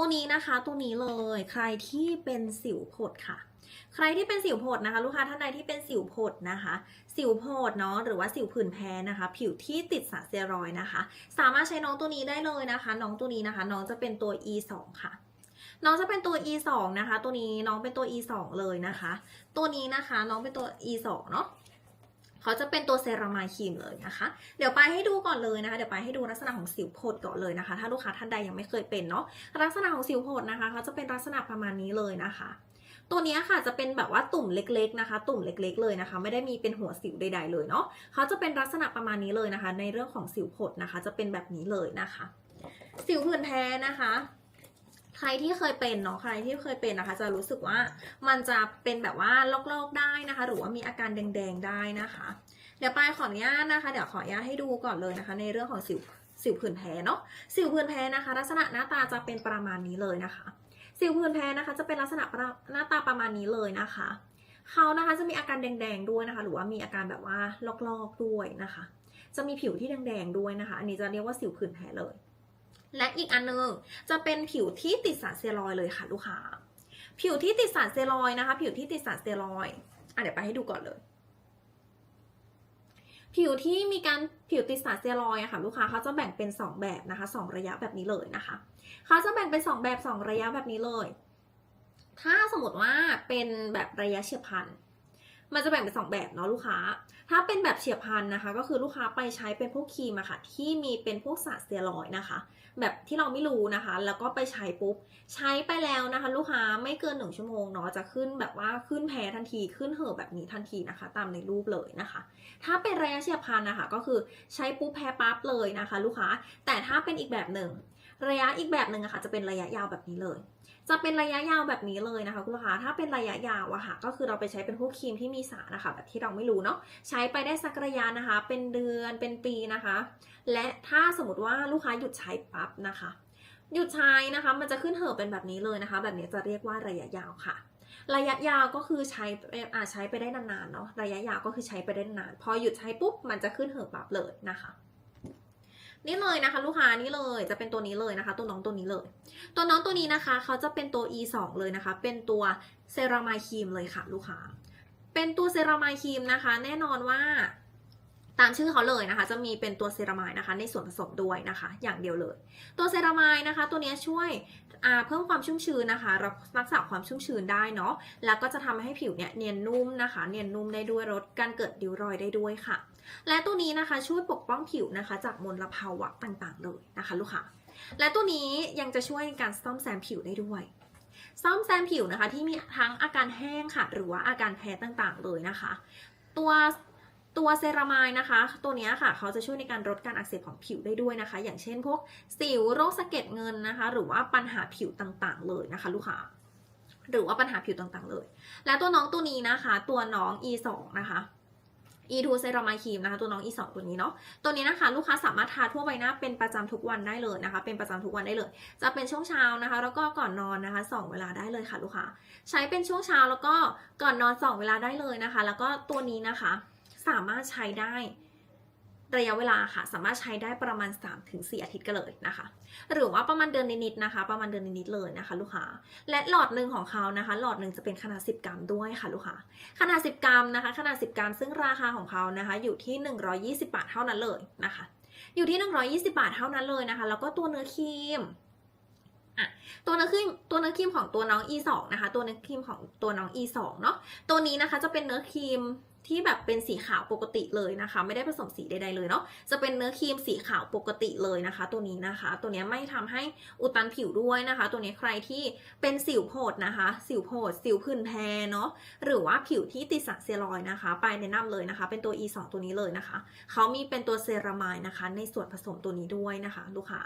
ตัวนี้นะคะตัวนี้เลยใครที่เป็นสิวผดค่ะ ใครที่เป็นสิวผดนะคะ ลูกค้าท่านใดที่เป็นสิวผดนะคะ สิวโพดเนาะหรือว่าสิวผื่นแพ้นะคะ ผิวที่ติดสารเตียรอยนะคะ สามารถใช้น้องตัวนี้ได้เลยนะคะ น้องตัวนี้นะคะ น้องจะเป็นตัว e 2ค่ะน้องจะเป็นตัว e 2นะคะ ตัวนี้น้องเป็นตัว e 2เลยนะคะ ตัวนี้นะคะน้องเป็นตัว e 2เนาะ เขาจะเป็นตัวเซรามายครีมเลยนะคะ เดี๋ยวไปให้ดูก่อนเลยนะคะ เดี๋ยวไปให้ดูลักษณะของสิวโพดก่อนเลยนะคะ ถ้าลูกค้าท่านใดยังไม่เคยเป็นเนาะ ลักษณะของสิวโพดนะคะ เขาจะเป็นลักษณะประมาณนี้เลยนะคะ ตัวนี้ค่ะจะเป็นแบบว่าตุ่มเล็กๆนะคะ ตุ่มเล็ก ๆ เลยนะคะ ไม่ได้มีเป็นหัวสิวใด ๆ เลยเนาะ เขาจะเป็นลักษณะประมาณนี้เลยนะคะ ในเรื่องของสิวโผดนะคะ จะเป็นแบบนี้เลยนะคะ สิวผื่นแพ้นะคะใครที่เคยเป็นเนาะใครที่เคยเป็นนะคะ จะรู้สึกว่ามันจะเป็นแบบว่าลอกๆได้ นะคะ หรือว่ามีอาการแดงๆได้นะคะ เดี๋ยวไปายขออนุญาตนะคะ เดี๋ยวขออนุญาตให้ดูก่อนเลยนะคะ ในเรื่องของสิวสิวผื่นแพ้เนาะสิวผื่นแพ้นะคะ ลักษณะหน้าตาจะเป็นประมาณนี้เลยนะคะ สิวผื่นแพ้นะคะ จะเป็นลักษณะหน้าตาประมาณนี้เลยนะคะเขานะคะจะมีอาการแดงๆด้วยนะคะ หรือว่ามีอาการแบบว่าลอกๆด้วยนะคะ จะมีผิวที่แดงๆด้วยนะคะ อันนี้จะเรียกว่าสิวผื่นแพ้เลย และอีกอันนึงจะเป็นผิวที่ติดสารสเตียรอยเลยค่ะลูกค้าผิวที่ติดสารสเตียรอยนะคะ ผิวที่ติดสารสเตียรอย อะเดี๋ยวไปให้ดูก่อนเลย ผิวที่มีการผิวติดสารเซียรอยอะค่ะลูกค้าเขาจะแบ่งเป็น 2 แบบนะคะ 2 ระยะแบบนี้เลยนะคะเขาจะแบ่งเป็น 2 แบบ 2 ระยะแบบนี้เลย ถ้าสมมติว่าเป็นแบบระยะเฉียบพลัน มันจะแบ่งเป็น2แบบเนาะลูกค้า ถ้าเป็นแบบเฉียบพลันนะคะ ก็คือลูกค้าไปใช้เป็นพวกครีมอะค่ะ ที่มีเป็นพวกสารเตียรอยนะคะ แบบที่เราไม่รู้นะคะ แล้วก็ไปใช้ปุ๊บ ใช้ไปแล้วนะคะ ลูกค้าไม่เกินหนึ่งชั่วโมงเนาะจะขึ้นแบบว่าขึ้นแพ้ทันทีขึ้นเห่อแบบนี้ทันทีนะคะ ตามในรูปเลยนะคะ ถ้าเป็นระยะเฉียบพลันนะคะ ก็คือใช้ปุ๊บแพ้ปั๊บเลยนะคะ ลูกค้า แต่ถ้าเป็นอีกแบบหนึ่ง ระยะอีกแบบหนึ่งอะค่ะจะเป็นระยะยาวแบบนี้เลย จะเป็นระยะยาวแบบนี้เลยนะคะคุณลูกค้าถ้าเป็นระยะยาวอะค่ะ ก็คือเราไปใช้เป็นพวกครีมที่มีสารนะคะแบบที่เราไม่รู้เนาะใช้ไปได้สักระยะนะคะ เป็นเดือนเป็นปีนะคะ และถ้าสมมติว่าลูกค้าหยุดใช้ปั๊บนะคะ หยุดใช้นะคะมันจะขึ้นเห่อเป็นแบบนี้เลยนะคะ แบบนี้จะเรียกว่าระยะยาวค่ะระยะยาวก็คือใช้อาใช้ไปได้นานๆเนาะระยะยาวก็คือใช้ไปได้นาน พอหยุดใช้ปุ๊บมันจะขึ้นเห่อปั๊บเลยนะคะ นี่เลยนะคะ ลูกค้านี่เลยจะเป็นตัวนี้เลยนะคะ ตัวน้องตัวนี้เลย ตัวน้องตัวนี้นะคะเขาจะเป็นตัว e 2เลยนะคะ เป็นตัวเซรามายครีมเลยค่ะ ลูกค้า เป็นตัวเซรามายครีมนะคะ แน่นอนว่าตามชื่อเขาเลยนะคะ จะมีเป็นตัวเซรามายนะคะ ในส่วนผสมด้วยนะคะ อย่างเดียวเลย ตัวเซรามายนะคะ ตัวนี้ช่วยเพิ่มความชุ่มชื้นนะคะรักษาความชุ่มชื้นได้เนาะแล้วก็จะทำให้ผิวเนี่ยเนียนนุ่มนะคะ เนียนนุ่มได้ด้วยลดการเกิดริ้วรอยได้ด้วยค่ะ และตัวนี้นะคะช่วยปกป้องผิวนะคะ จากมลภาวะต่างๆเลยนะคะ ลูกค้าและตัวนี้ยังจะช่วยในการซ่อมแซมผิวได้ด้วยซ่อมแซมผิวนะคะที่มีทั้งอาการแห้งค่ะ หรือว่าอาการแพ้ต่างๆเลยนะคะ ตัวตัวเซรามายนะคะ ตัวนี้ค่ะเขาจะช่วยในการลดการอักเสบของผิวได้ด้วยนะคะ อย่างเช่นพวกสิวโรคสะเก็ดเงินนะคะ หรือว่าปัญหาผิวต่างๆ เลยนะคะ ลูกค้าหรือว่าปัญหาผิวต่างๆ เลย และตัวน้องตัวนี้นะคะ ตัวน้อง e 2นะคะ E2 เซรามายครีมนะคะตัวน้อง E2 ตัวนี้เนาะตัวนี้นะคะ ลูกค้าสามารถทาทั่วใบหน้าเป็นประจำทุกวันได้เลยนะคะ เป็นประจำทุกวันได้เลย จะเป็นช่วงเช้านะคะ แล้วก็ก่อนนอนนะคะสองเวลาได้เลยค่ะลูกค้าใช้เป็นช่วงเช้าแล้วก็ก่อนนอนสองเวลาได้เลยนะคะ แล้วก็ตัวนี้นะคะ สามารถใช้ได้ ระยะเวลาค่ะ สามารถใช้ได้ประมาณ 3-4 อาทิตย์ก็เลยนะคะ หรือว่าประมาณเดือนนิดๆนะคะ ประมาณเดือนนิดๆเลยนะคะ ลูกค้า และหลอดหนึ่งของเขานะคะ หลอดหนึ่งจะเป็นขนาด 10 กรัมด้วยค่ะ ลูกค้า ขนาด 10 กรัมนะคะ ขนาด 10 กรัม ซึ่งราคาของเขานะคะ อยู่ที่ 120 บาทเท่านั้นเลยนะคะ อยู่ที่ 120 บาทเท่านั้นเลยนะคะ แล้วก็ตัวเนื้อครีม อะตัวเนื้อครีมตัวเนื้อครีมของตัวน้อง E2 นะคะ ตัวเนื้อครีมของตัวน้อง E2 เนาะตัวนี้นะคะจะเป็นเนื้อครีมที่แบบเป็นสีขาวปกติเลยนะคะ ไม่ได้ผสมสีใดๆเลยเนาะจะเป็นเนื้อครีมสีขาวปกติเลยนะคะ ตัวนี้นะคะ ตัวนี้ไม่ทำให้อุดตันผิวด้วยนะคะ ตัวนี้ใครที่เป็นสิวโผดนะคะ สิวโผดสิวผื่นแพ้เนาะหรือว่าผิวที่ติดสารเซรอยนะคะ ไปแนะนำเลยนะคะ เป็นตัว E2 ตัวนี้เลยนะคะเขามีเป็นตัวเซรามายนะคะ ในส่วนผสมตัวนี้ด้วยนะคะ ลูกค้า